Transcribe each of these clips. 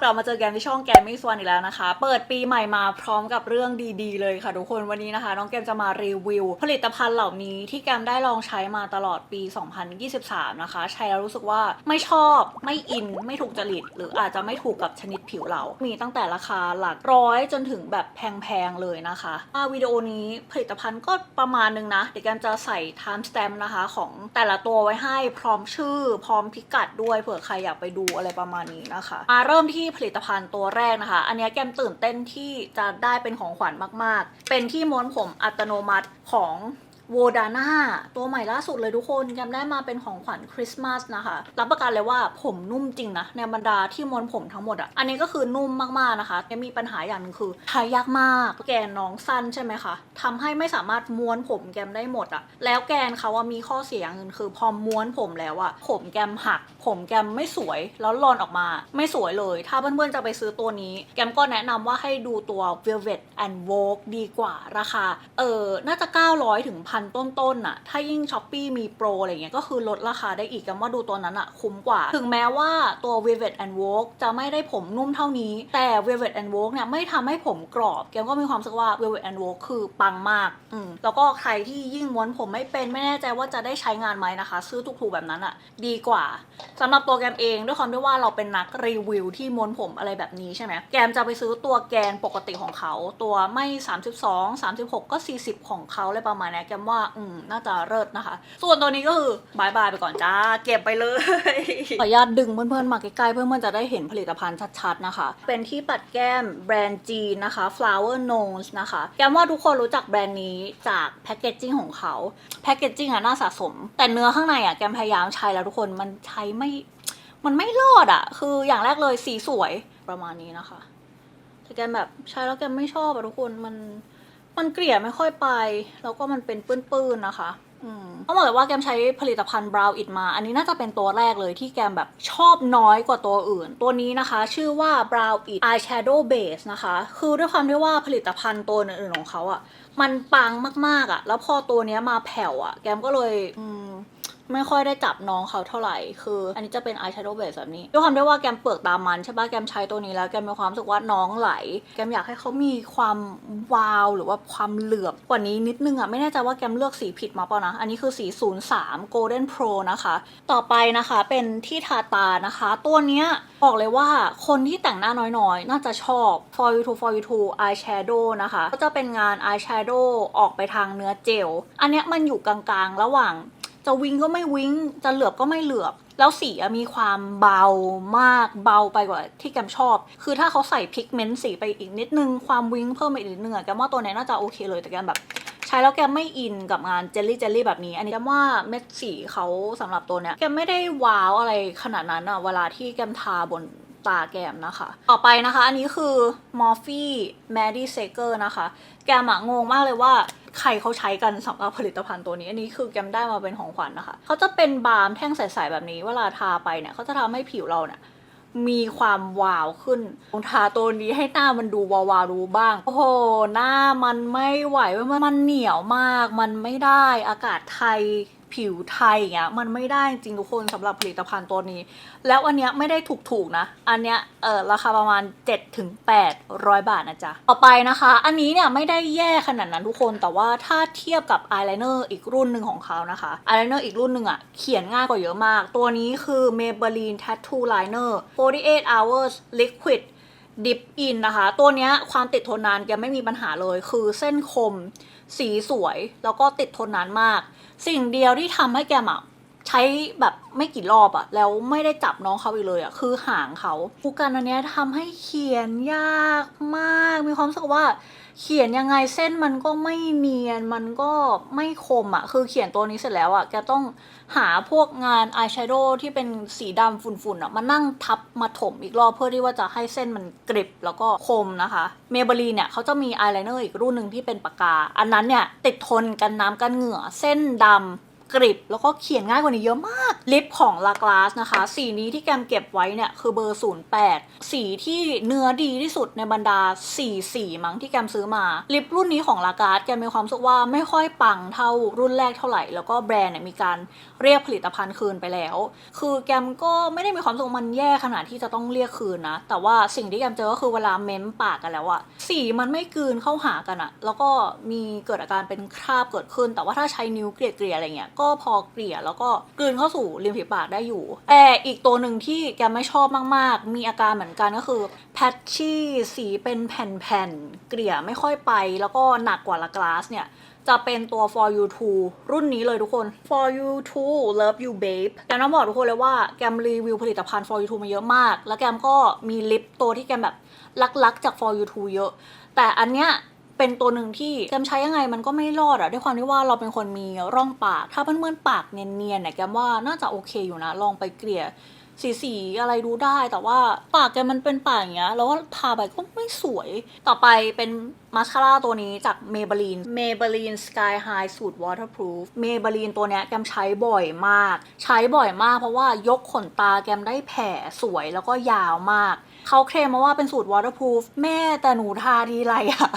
กลับมาเจอแกันที่ช่องแกมมี่สวนอีกแล้วนะคะ เปิดปีใหม่มาพร้อมกับเรื่องดีๆ เลยค่ะทุกคนวันนี้นะคะ น้องแกมจะมารีวิว ผลิตภัณฑ์เหล่านี้ที่แกมได้ลองใช้มาตลอดปี 2023 นะคะ ใช้แล้วรู้สึกว่าไม่ชอบไม่อินไม่ถูกจริต หรืออาจจะไม่ถูกกับชนิดผิวเรา มีตั้งแต่ราคาหลักร้อยจนถึงแบบแพงๆเลยนะคะอ่าวิดีโอนี้ผลิตภัณฑ์ก็ประมาณนึงนะเดี๋ยวแกมจะใส่ time stamp นะคะ ของแต่ละตัวไว้ให้พร้อมชื่อ พร้อมพิกัดด้วยเผื่อใครอยากไปดูอะไรประมาณนี้นะคะมาเริ่มที่ที่ผลิตภัณฑ์ตัวแรกนะคะ อันนี้แกมตื่นเต้นที่จะได้เป็นของขวัญมากๆ เป็นที่ม้วนผมอัตโนมัติของ โวดาน่าตัวใหม่ล่าสุดเลยทุกคนแกมได้มาเป็นของขวัญคริสต์มาสนะคะ รับประกันเลยว่าผมนุ่มจริงนะในบรรดาที่ม้วนผมทั้งหมดอะ่ะ อันนี้ก็คือนุ่มมากๆนะคะแกมมีปัญหาอย่างหนึงคือทายยากมาก แกนน้องสั้นใช่ไหมคะทำให้ไม่สามารถม้วนผมแกมได้หมดอะ่ะ แล้วแกนเขาว่ามีข้อเสียอย่างนึงคือพอม้วนผมแล้วอะ่ะผมแกมหัก ผมแกมไม่สวยแล้วรอนออกมา ไม่สวยเลย ถ้าเพื่อนๆจะไปซื้อตัวนี้ แกมก็แนะนำว่าให้ดูตัว Velvet and Vogue ดีกว่าราคาเออน่าจะ900ถึงพันต้นๆน่ะ ถ้ายิ่ง s h อ p e e มีโปรอะไรเงี้ยก็คือลดราคาได้อีกแกมว่าดูตัวนั้นอะคุ้มกว่า ถึงแม้ว่าตัว Velvet and Vogue จะไม่ได้ผมนุ่มเท่านี้ แต่ Velvet and Vogue เนี่ยไม่ทำให้ผมกรอบ แกมก็มีความรู้สึกว่า Velvet and Vogue คือปังมาก อืมแล้วก็ใครที่ยิ่งม้วนผมไม่เป็นไม่แน่ใจว่าจะได้ใช้งานไหมนะคะ ซื้อถูกๆแบบนั้นอะดีกว่าสำหรับตัวแกมเองด้วยความที่ว่าเราเป็นนักรีวิวที่ม้วนผมอะไรแบบนี้ใช่ไหมแกมจะไปซื้อตัวแกนปกติของเขา ตัวไม่ 32 36 ก็ 40 ของเขาเลยประมาณนี้แกมว่า อืมน่าจะเลิศนะคะ ส่วนตัวนี้ก็คือบายบายไปก่อนจ้า เก็บไปเลย ขออนุญาตดึงเพื่อนๆมาใกล้ๆเพื่อนๆจะได้เห็นผลิตภัณฑ์ชัดๆนะคะ เป็นที่ปัดแก้มแบรนด์จีนนะคะ flower nose นะคะแกมว่าทุกคนรู้จักแบรนด์นี้จากแพคเกจจิ้งของเขาแพคเกจจิ้งอะน่าสะสม แต่เนื้อข้างในอะแกมพยายามใช้แล้วทุกคนมันใช้ไม่ มันไม่รอดอะคืออย่างแรกเลยสีสวยประมาณนี้นะคะแต่แกมแบบใช้แล้วแกมไม่ชอบอะทุกคนมัน มันเกลี่ยไม่ค่อยไป แล้วก็มันเป็นปื้นๆนะคะอืมต้องบอกเลยว่าแกมใช้ผลิตภัณฑ์ Brow It มา อันนี้น่าจะเป็นตัวแรกเลยที่แกมแบบชอบน้อยกว่าตัวอื่น ตัวนี้นะคะ ชื่อว่า Brow It Eyeshadow Base นะคะ คือด้วยความที่ว่าผลิตภัณฑ์ตัวอื่นๆของเขาอะมันปังมากๆอะแล้วพอตัวนี้มาแผ่วอะ แกมก็เลยอืม ไม่ค่อยได้จับน้องเขาเท่าไหร่ คือ อันนี้จะเป็น eyeshadow base แบบนี้ด้วยความที่ว่าแกมเปลือกตามันใช่ปะแกมใช้ตัวนี้แล้วแกมมีความรู้สึกว่าน้องไหล แกมอยากให้เขามีความวาวหรือว่าความเหลือบกว่านี้นิดนึงอะไม่แน่ใจว่าแกมเลือกสีผิดมาเปล่านะ อันนี้คือสี 03 golden pro นะคะ ต่อไปนะคะเป็นที่ทาตานะคะ ตัวเนี้ยบอกเลยว่าคนที่แต่งหน้าน้อยๆ น่าจะชอบ for you to for you to eyeshadow นะคะ ก็จะเป็นงาน eyeshadow ออกไปทางเนื้อเจล อันเนี้ยมันอยู่กลางๆ ระหว่าง จะวิงก็ไม่วิงจะเหลือบก็ไม่เหลือบ แล้วสีมีความเบามากเบาไปกว่าที่แกมชอบ คือถ้าเขาใส่พิกเมนต์สีไปอีกนิดนึง ความวิงเพิ่มไปอีกนิดนึงอะแกมว่าตัวเนี้ยน่าจะโอเคเลยแต่แกมแบบใช้แล้วแกมไม่อินกับงานเจลลี่เจลลี่แบบนี้ อันนี้แกมว่าเม็ดสีเขาสำหรับตัวเนี้ยแกมไม่ได้ว้าวอะไรขนาดนั้นอะเวลาที่แกมทาบน ตาแกมนะคะ ต่อไปนะคะ อันนี้คือ Morphe Maddie Saker นะคะ แกมอะงงมากเลยว่าใครเขาใช้กันสำหรับผลิตภัณฑ์ตัวนี้ อันนี้คือแกมได้มาเป็นของขวัญนะคะ เขาจะเป็นบาล์มแท่งใสๆแบบนี้ เวลาทาไปเนี่ยเขาจะทำให้ผิวเราเนี่ยมีความวาวขึ้นลองทาตัวนี้ให้หน้ามันดูวาวๆดูบ้าง โอ้โห หน้ามันไม่ไหวมันมันเหนียวมาก มันไม่ได้ อากาศไทย ผิวไทยอย่างเงี้ยมันไม่ได้จริงทุกคนสำหรับผลิตภัณฑ์ตัวนี้ แล้วอันเนี้ยไม่ได้ถูกๆนะ อันเนี้ยเออราคาประมาณ7-800ถึง 800 บาทนะจ๊ะ ต่อไปนะคะ อันนี้เนี่ยไม่ได้แย่ขนาดนั้นทุกคนแต่ว่าถ้าเทียบกับอายไลเนอร์อีกรุ่นหนึ่งของเขานะคะอายไลเนอร์อีกรุ่นหนึ่งอะเขียนง่ายกว่าเยอะมาก ตัวนี้คือ Maybelline Tattoo Liner 48 hours liquid Dip In นนะคะ ตัวเนี้ยความติดทนนานแกไม่มีปัญหาเลย คือเส้นคม สีสวย แล้วก็ติดทนนานมาก สิ่งเดียวที่ทำให้แกมอะ ใช้แบบไม่กี่รอบอะแล้วไม่ได้จับน้องเขาอีกเลยอะคือหางเขาผู้กันอันเนี้ยทำให้เขียนยากมาก มีความรู้สึกว่า เขียนยังไงเส้นมันก็ไม่เนียนมันก็ไม่คมอะคือเขียนตัวนี้เสร็จแล้วอะแกต้องหาพวกงานอายแชโดว์ที่เป็นสีดำฝุ่นๆอะมานั่งทับมาถมอีกรอบเพื่อที่ว่าจะให้เส้นมันกริบแล้วก็คมนะคะเมเบลีเนี่ยเขาจะมีอายไลเนอร์อีกรุ่นหนึ่งที่เป็นปากกา อันนั้นเนี่ยติดทนกันน้ำกันเหงื่อเส้นดำ กริบแล้วก็เขียนง่ายกว่านี้เยอะมาก ลิปของลากลาสนะคะ สีนี้ที่แกมเก็บไว้เนี่ยคือเบอร์ 08 สีที่เนื้อดีที่สุดในบรรดา4สีมั้งที่แกมซื้อมา ลิปรุ่นนี้ของลากาสแกมมีความรู้สึกว่าไม่ค่อยปังเท่ารุ่นแรกเท่าไหร่ แล้วก็แบรนด์เนี่ยมีการเรียกผลิตภัณฑ์คืนไปแล้ว คือแกมก็ไม่ได้มีความรู้สึกมันแย่ขนาดที่จะต้องเรียกคืนนะ แต่ว่าสิ่งที่แกมเจอก็คือเวลาเม้มปากกันแล้วอะสีมันไม่กืนเข้าหากันอะแล้วก็มีเกิดอาการเป็นคราบเกิดขึ้น แต่ว่าถ้าใช้นิ้วเกลี่ยๆอะไรเงี้ยก็ก็พอเกลี่ยแล้วก็กลืนเข้าสู่ริมฝีปากได้อยู่แต่อีกตัวหนึ่งที่แกไม่ชอบมากๆ มีอาการเหมือนกันก็คือแพทชี่สีเป็นแผ่นๆ เกลี่ยไม่ค่อยไป แล้วก็หนักกว่าละกลาสเนี่ยจะเป็นตัว for you to รุ่นนี้เลยทุกคน for you to love you babe แกมต้องบอกทุกคนเลยว่าแกมรีวิวผลิตภัณฑ์ for you to มาเยอะมาก แล้วแกมก็มีลิปตัวที่แกมแบบลักๆจาก for you to เยอะ แต่อันเนี้ย เป็นตัวหนึ่งที่แกมใช้ยังไงมันก็ไม่รอดอะด้วยความที่ว่าเราเป็นคนมีร่องปาก ถ้าเพื่อนๆปากเนียนๆเนี่ยแกมว่าน่าจะโอเคอยู่นะ ลองไปเกลี่ยสีสีๆอะไรดูได้แต่ว่าปากแกมันเป็นปากอย่างเงี้ยแล้วก็ทาไปก็ไม่สวย ต่อไปเป็นมาสคาร่าตัวนี้จาก Maybelline Maybelline Sky High สูตร waterproof Maybelline ตัวเนี้ยแกมใช้บ่อยมาก ใช้บ่อยมากเพราะว่ายกขนตาแกมได้แผ่สวยแล้วก็ยาวมาก เขาเคลมมาว่าเป็นสูตร waterproof แม่แต่หนูทาทีไรอะ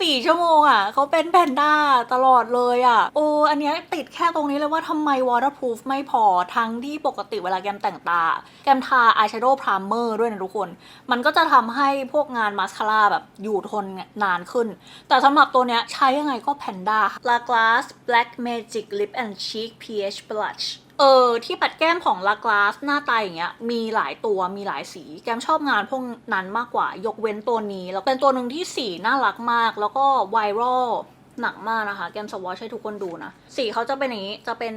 สี่ชั่วโมงอะเขาเป็นแพนด้าตลอดเลยอะ โอ้อันเนี้ยติดแค่ตรงนี้เลยว่าทำไม waterproof ไม่พอทั้งที่ปกติเวลาแกมแต่งตา แกมทา eyeshadow primer ด้วยนะทุกคน มันก็จะทำให้พวกงานมาสคาร่าแบบอยู่ทนนานขึ้น แต่สำหรับตัวเนี้ยใช้ยังไงก็แพนด้า La Glace Black Magic Lip and Cheek PH Blush เออที่ปัดแก้มของลากลาสหน้าตาอย่างเงี้ยมีหลายตัวมีหลายสี แก้มชอบงานพวกนั้นมากกว่ายกเว้นตัวนี้ แล้วเป็นตัวหนึ่งที่สีน่ารักมาก แล้วก็ไวรัลหนักมากนะคะ แก้มสวอชให้ทุกคนดูนะ สีเขาจะเป็นอย่างนี้จะเป็น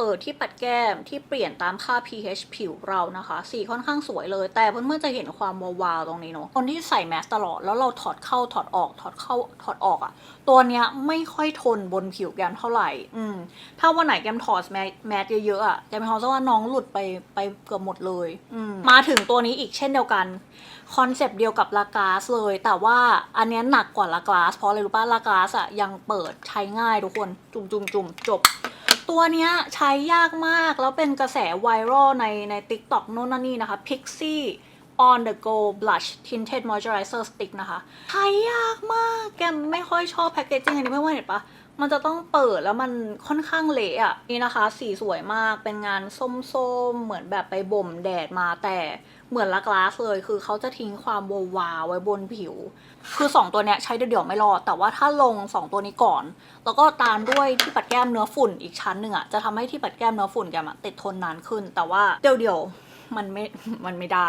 เออที่ปัดแก้มที่เปลี่ยนตามค่า pH ผิวเรานะคะ สีค่อนข้างสวยเลย แต่เพื่อนๆจะเห็นความวาวๆตรงนี้เนาะคนที่ใส่แมสตลอดแล้วเราถอดเข้าถอดออกถอดเข้าถอดออกอะตัวเนี้ยไม่ค่อยทนบนผิวแก้มเท่าไหร่ อืม ถ้าวันไหนแก้มถอดแมสแมสเยอะๆอะแกมมีความรู้สึกว่าน้องหลุดไปไปเกือบหมดเลย อืม มาถึงตัวนี้อีกเช่นเดียวกันคอนเซปต์เดียวกับลากาสเลย แต่ว่าอันเนี้ยหนักกว่าลากาสเพราะอะไรรู้ป่ะลากาสอะยังเปิดใช้ง่ายทุกคนจุ่มจุ่มจุ่มจบ ตัวเนี้ยใช้ยากมาก แล้วเป็นกระแสไวรัลในใน TikTok โน่นนั่นนี่นะคะ Pixie on the go blush tinted moisturizer stick นะคะ ใช้ยากมาก แกไม่ค่อยชอบแพคเกจจิ้งอันนี้ไม่ว่าเห็นปะ มันจะต้องเปิดแล้วมันค่อนข้างเละอะนี่นะคะ สีสวยมากเป็นงานส้มๆ เหมือนแบบไปบ่มแดดมาแต่เหมือนลากลาสเลย คือเขาจะทิ้งความววาไว้บนผิว คือ 2 ตัวเนี้ยใช้เดี่ยวๆไม่รอด แต่ว่าถ้าลง 2 ตัวนี้ก่อน แล้วก็ตามด้วยที่ปัดแก้มเนื้อฝุ่นอีกชั้นหนึ่งอะจะทำให้ที่ปัดแก้มเนื้อฝุ่นแกมติดทนนานขึ้น แต่ว่าเดี่ยวๆ มันไม่ มันไม่ได้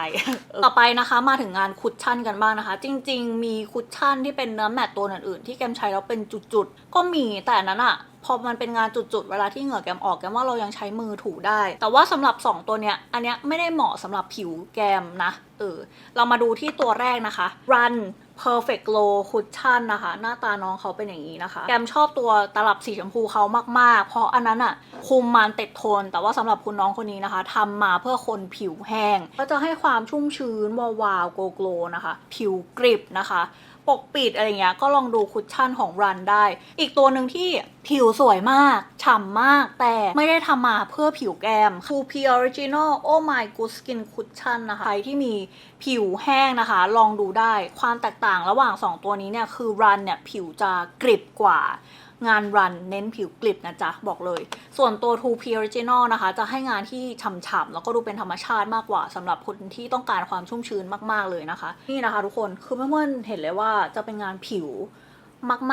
ต่อไปนะคะมาถึงงานคุชชั่นกันบ้างนะคะ จริง ๆ มีคุชชั่นที่เป็นเนื้อแมตต์ตัวอื่นๆที่แกมใช้แล้วเป็นจุดๆ ก็มีแต่อันนั้นอะพอมันเป็นงานจุดๆ เวลาที่เหงื่อแกมออกแกมว่าเรายังใช้มือถูได้ แต่ว่าสำหรับ 2 ตัวเนี้ย อันเนี้ยไม่ได้เหมาะสำหรับผิวแกมนะ เออ เรามาดูที่ตัวแรกนะคะ Run Perfect Glow Cushion นะคะ หน้าตาน้องเขาเป็นอย่างนี้นะคะ แกมชอบตัวตลับสีชมพูเขามาก ๆ เพราะอันนั้นอะคุมมันเต็ดทน แต่ว่าสำหรับคุณน้องคนนี้นะคะทำมาเพื่อคนผิวแห้งก็จะให้ความชุ่มชื้นวาวๆโกโกลนะคะ ผิวกริบนะคะ ปกปิดอะไรเงี้ยก็ลองดูคุชชั่นของรันได้ อีกตัวหนึ่งที่ผิวสวยมาก ฉ่ำมากแต่ไม่ได้ทำมาเพื่อผิวแก้ม Full P Original Oh My Good Skin Cushion นะคะ ใครที่มีผิวแห้งนะคะ ลองดูได้ความแตกต่างระหว่าง 2 ตัวนี้เนี่ย คือรันเนี่ย ผิวจะกริบกว่า งานรันเน้นผิวกลิบนะจ๊ะ บอกเลย ส่วนตัว 2P Original นะคะ จะให้งานที่ฉ่ำๆแล้วก็ดูเป็นธรรมชาติมากกว่าสำหรับคนที่ต้องการความชุ่มชื้นมากๆเลยนะคะ นี่นะคะทุกคนคือเมื่อนเห็นเลยว่าจะเป็นงานผิว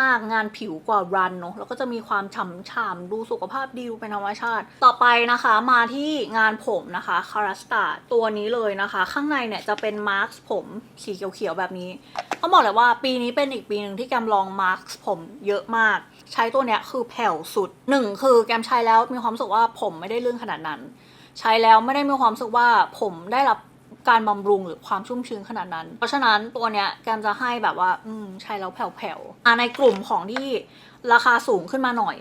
มาก ๆ งานผิวกว่ารันเนาะแล้วก็จะมีความฉ่ำๆดูสุขภาพดีดูเป็นธรรมชาติ ต่อไปนะคะมาที่งานผมนะคะคาราสตาตัวนี้เลยนะคะ ข้างในเนี่ยจะเป็นมาร์คผมสีเขียวๆแบบนี้ต้องบอกเลยว่าปีนี้เป็นอีกปีหนึ่งที่แกมลองมาร์คผมเยอะมาก ใช้ตัวเนี้ยคือแผ่วสุดหนึ่งคือแกมใช้แล้วมีความรู้สึกว่าผมไม่ได้ลื่นขนาดนั้น ใช้แล้วไม่ได้มีความรู้สึกว่าผมได้รับ การบำรุงหรือความชุ่มชื้นขนาดนั้น เพราะฉะนั้นตัวเนี้ยแกมจะให้แบบว่า อืม ใช้แล้วแผ่วๆอะในกลุ่มของที่ราคาสูงขึ้นมาหน่อย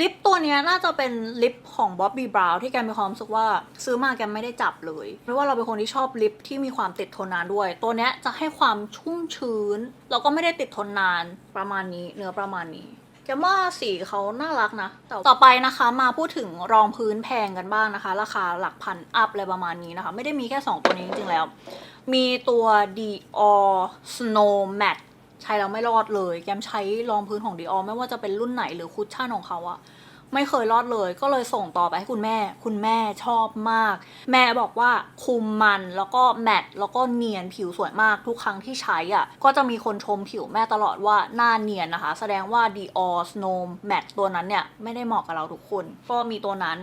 ลิปตัวเนี้ยน่าจะเป็นลิปของ Bobbi Brown ที่แกมีความรู้สึกว่าซื้อมาแกไม่ได้จับเลยเพราะว่าเราเป็นคนที่ชอบลิปที่มีความติดทนนานด้วย ตัวเนี้ยจะให้ความชุ่มชื้น แล้วก็ไม่ได้ติดทนนานประมาณนี้เนื้อประมาณนี้ แกว่าสีเขาน่ารักนะแต่ต่อไปนะคะมาพูดถึงรองพื้นแพงกันบ้างนะคะ ราคาหลักพันอัพอะไรประมาณนี้นะคะ ไม่ได้มีแค่ 2 ตัวนี้จริงๆแล้ว มีตัว Dior Snow Matte ใช้แล้วไม่รอดเลย แกมใช้รองพื้นของ Dior ไม่ว่าจะเป็นรุ่นไหนหรือคุชชั่นของเขาอะ ไม่เคยรอดเลย ก็เลยส่งต่อไปให้คุณแม่ คุณแม่ชอบมาก แม่บอกว่าคุมมันแล้วก็แมตต์แล้วก็เนียนผิวสวยมากทุกครั้งที่ใช้อะ ก็จะมีคนชมผิวแม่ตลอดว่าหน้าเนียนนะคะ แสดงว่า Dior Snow Matte ตัวนั้นเนี่ย ไม่ได้เหมาะกับเราทุกคน ก็มีตัวนั้น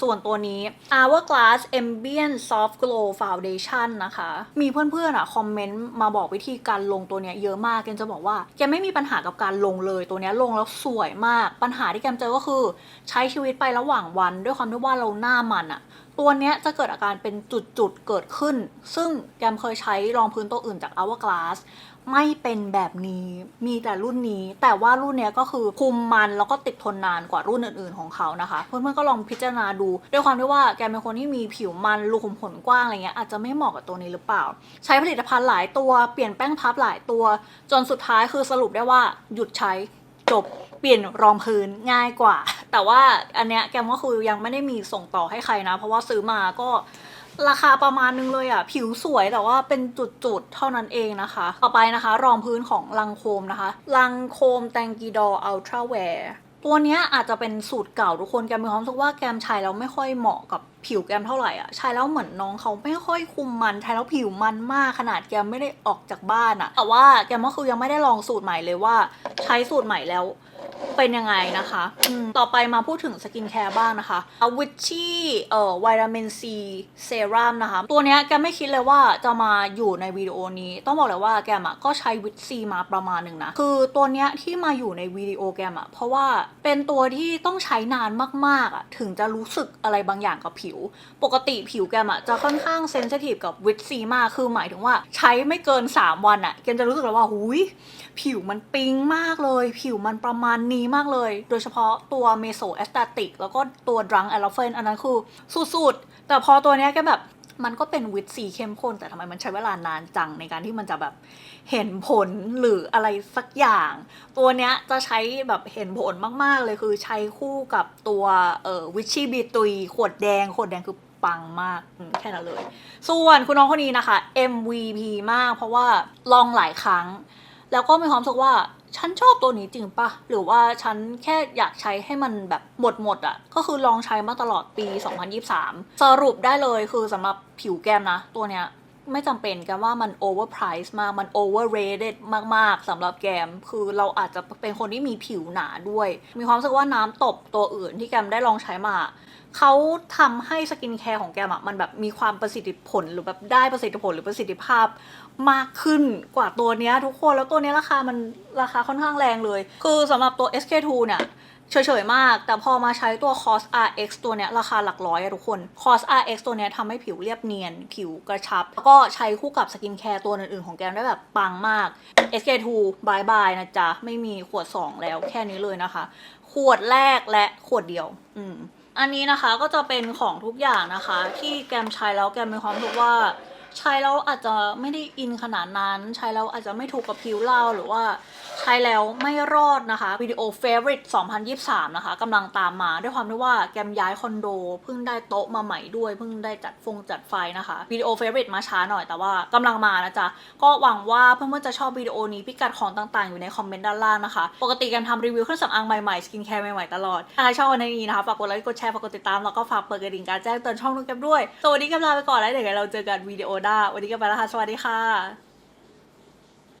ส่วนตัวนี้ Hourglass Ambient Soft Glow Foundation นะคะ มีเพื่อนๆอะคอมเมนต์มาบอกวิธีการลงตัวเนี้ยเยอะมากแกจะบอกว่าแกไม่มีปัญหากับการลงเลยตัวเนี้ยลงแล้วสวยมากปัญหาที่แกมเจอก็คือใช้ชีวิตไประหว่างวัน ด้วยความที่ว่าเราหน้ามันอะตัวเนี้ยจะเกิดอาการเป็นจุดๆเกิดขึ้น ซึ่งแกมเคยใช้รองพื้นตัวอื่นจาก Hourglass ไม่เป็นแบบนี้มีแต่รุ่นนี้ แต่ว่ารุ่นเนี้ยก็คือคุมมันแล้วก็ติดทนนานกว่ารุ่นอื่นๆของเขานะคะ เพื่อนๆก็ลองพิจารณาดู ด้วยความที่ว่าแกเป็นคนที่มีผิวมันรูขุมขนกว้างอะไรเงี้ยอาจจะไม่เหมาะกับตัวนี้หรือเปล่า ใช้ผลิตภัณฑ์หลายตัวเปลี่ยนแป้งพับหลายตัว จนสุดท้ายคือสรุปได้ว่าหยุดใช้จบเปลี่ยนรองพื้นง่ายกว่า แต่ว่าอันเนี้ยแกมก็คือยังไม่ได้มีส่งต่อให้ใครนะ เพราะว่าซื้อมาก็ราคาประมาณนึงเลยอะ ผิวสวยแต่ว่าเป็นจุดๆ เท่านั้นเองนะคะ ต่อไปนะคะ รองพื้นของลังโคมนะคะ ลังโคมแตงกีดออัลตราแวร์ตัวเนี้ยอาจจะเป็นสูตรเก่าทุกคนแกมีความรู้สึกว่าแกมใช้แล้วไม่ค่อยเหมาะกับผิวแกมเท่าไหร่อะใช้แล้วเหมือนน้องเขาไม่ค่อยคุมมันใช้แล้วผิวมันมากขนาดแกมไม่ได้ออกจากบ้านอะแต่ว่าแกมก็คือยังไม่ได้ลองสูตรใหม่เลยว่า ใช้สูตรใหม่แล้ว เป็นยังไงนะคะอืมต่อไปมาพูดถึงสกินแคร์บ้างนะคะอาวิชชี่เอ่อวิตามินซีเซรั่มนะคะ ตัวเนี้ยแกไม่คิดเลยว่าจะมาอยู่ในวิดีโอนี้ ต้องบอกเลยว่าแกมอะก็ใช้วิตซีมาประมาณหนึ่งนะ คือตัวเนี้ยที่มาอยู่ในวิดีโอแกมอะเพราะว่าเป็นตัวที่ต้องใช้นานมากๆอะถึงจะรู้สึกอะไรบางอย่างกับผิว ปกติผิวแกมอะจะค่อนข้างเซนซิทีฟกับวิตซีมาก คือหมายถึงว่าใช้ไม่เกิน 3 วันอะแกมจะรู้สึกเลยว่าหุยผิวมันปิ๊งมากเลย ผิวมันประมาณนี้มากเลย โดยเฉพาะตัวเมโซแอสตาติกแล้วก็ตัวดรังแอลเฟนอันนั้นคือสุดๆ แต่พอตัวเนี้ยแกแบบมันก็เป็นวิตซีเข้มข้น แต่ทำไมมันใช้เวลานานจังในการที่มันจะแบบเห็นผลหรืออะไรสักอย่าง ตัวเนี้ยจะใช้แบบเห็นผลมากๆเลยคือใช้คู่กับตัวเอ่อวิชี่บีตุยขวดแดง ขวดแดงคือปังมากแค่นั้นเลย ส่วนคุณน้องคนนี้นะคะ MVP มากเพราะว่าลองหลายครั้ง แล้วก็มีความรู้สึกว่า ฉันชอบตัวนี้จริงปะหรือว่าฉันแค่อยากใช้ให้มันแบบหมดหมดอะ่ะ ก็คือลองใช้มาตลอดปี 2023 สรุปได้เลยคือสำหรับผิวแก้มนะ ตัวเนี้ยไม่จำเป็นกันว่ามัน overprice มาก มัน overrated มาก ๆสำหรับแกม คือเราอาจจะเป็นคนที่มีผิวหนาด้วย มีความรู้สึกว่าน้ำตบตัวอื่นที่แกมได้ลองใช้มา เขาทำให้สกินแคร์ของแกมอะมันแบบมีความประสิทธิผลหรือแบบได้ประสิทธิผลหรือประสิทธิภาพ มากขึ้นกว่าตัวเนี้ยทุกคนแล้วตัวเนี้ยราคามันราคาค่อนข้างแรงเลย คือสำหรับตัว SK2 เนี่ยเฉยๆมาก แต่พอมาใช้ตัว COS RX ตัวเนี้ยราคาหลักร้อยอะทุกคน COS RX ตัวเนี้ยทำให้ผิวเรียบเนียน ผิวกระชับ แล้วก็ใช้คู่กับสกินแคร์ตัวอื่นๆของแกมได้แบบปังมาก SK2 บายบายนะจ๊ะ ไม่มีขวด 2 แล้วแค่นี้เลยนะคะ ขวดแรกและขวดเดียว อืม อันนี้นะคะก็จะเป็นของทุกอย่างนะคะ ที่แกมใช้แล้วแกมมีความรู้สึกว่า ใช้แล้วอาจจะไม่ได้อินขนาดนั้น ใช้แล้วอาจจะไม่ถูกกับผิวเราหรือว่าใช้แล้วไม่รอดนะคะวิดีโอ favorite 2023 นะคะกำลังตามมาด้วยความที่ว่าแกมย้ายคอนโดเพิ่งได้โต๊ะมาใหม่ด้วยเพิ่งได้จัดฟงจัดไฟนะคะวิดีโอ favorite มาช้าหน่อยแต่ว่ากำลังมานะจ๊ะก็หวังว่าเพื่อนๆจะชอบวิดีโอนี้พิกัดของต่างๆ อยู่ในคอมเมนต์ด้านล่างนะคะ ปกติแกมทำรีวิวเครื่องสำอางใหม่ๆสกินแคร์ใหม่ๆตลอดถ้าใครชอบวันนี้นะคะฝากกดไลค์กดแชร์ฝากกดติดตามแล้วก็ฝากเปิดกระดิ่งการแจ้งเตือนช่องนุกแกมด้วยสวัสดีแกมลาไปก่อนแล้วเดี๋ยวเราเจอกันวิดีโอดาวันนี้แกมไปแล้วค่ะ สวัสดีค่ะ